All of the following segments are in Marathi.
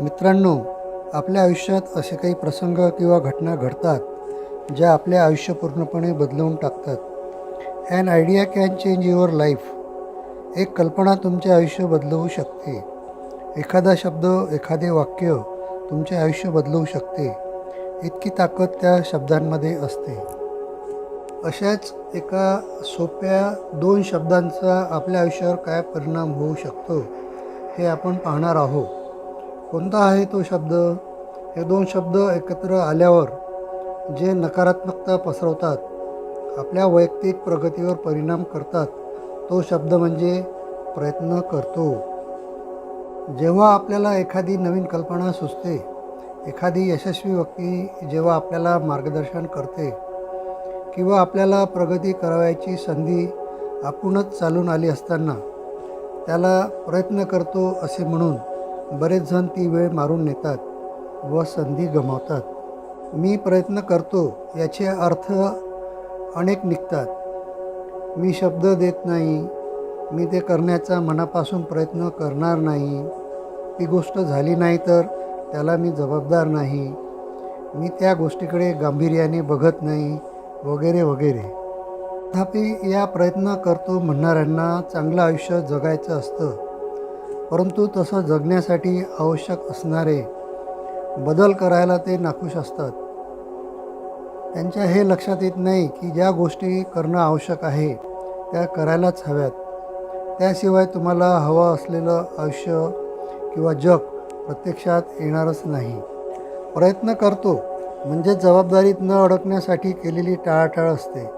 मित्रांनो आपल्या आयुष्यात असे काही प्रसंग किंवा घटना घडतात ज्या आपले आयुष्य पूर्णपणे बदलवून टाकतात. An idea can change your life एक कल्पना तुमचे आयुष्य बदलवू शकते. एखादा शब्द एखादे वाक्य तुमचे आयुष्य बदलवू शकते. इतकी ताकद त्या शब्दांमध्ये असते. अशाच एका सोप्या दोन शब्दांचा आपल्या आयुष्यावर काय परिणाम होऊ शकतो हे आपण पाहणार आहोत. कोणता आहे तो शब्द? हे दोन शब्द एकत्र आल्यावर जे नकारात्मकता पसरवतात आपल्या वैयक्तिक प्रगतीवर परिणाम करतात तो शब्द म्हणजे प्रयत्न करतो. जेव्हा आपल्याला एखादी नवीन कल्पना सुचते एखादी यशस्वी व्यक्ती जेव्हा आपल्याला मार्गदर्शन करते किंवा आपल्याला प्रगती करावयाची संधी आपणच चालून आली असताना त्याला प्रयत्न करतो असे म्हणून बरेच जण ती वेळ मारून नेतात व संधी गमावतात. मी प्रयत्न करतो याचे अर्थ अनेक निघतात. मी शब्द देत नाही मी ते करण्याचा मनापासून प्रयत्न करणार नाही. ती गोष्ट झाली नाही तर त्याला मी जबाबदार नाही. मी त्या गोष्टीकडे गांभीर्याने बघत नाही वगैरे वगैरे. तथापि या प्रयत्न करतो म्हणणाऱ्यांना चांगलं आयुष्य जगायचं असतं. परंतु तसं जगण्यासाठी आवश्यक असणारे बदल करायला ते नाखुश असतात. त्यांच्या हे लक्षात येत नाही की ज्या गोष्टी करणं आवश्यक आहे त्या करायलाच हव्यात. त्याशिवाय तुम्हाला हवं असलेलं आयुष्य किंवा जग प्रत्यक्षात येणारच नाही. प्रयत्न करतो म्हणजे जबाबदारीत न अडकण्यासाठी केलेली टाळाटाळ असते.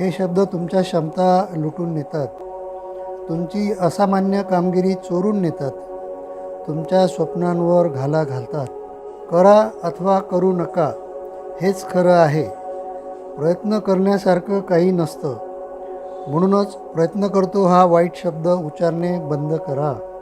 हे शब्द तुमच्या क्षमता लुटून नेतात. तुमची असामान्य कामगिरी चोरून नेतात. तुमच्या स्वप्नांवर घाला घालतात. करा अथवा करू नका हेच खरं आहे. प्रयत्न करण्यासारखं काही नसतं. म्हणूनच प्रयत्न करतो हा वाईट शब्द उच्चारणे बंद करा.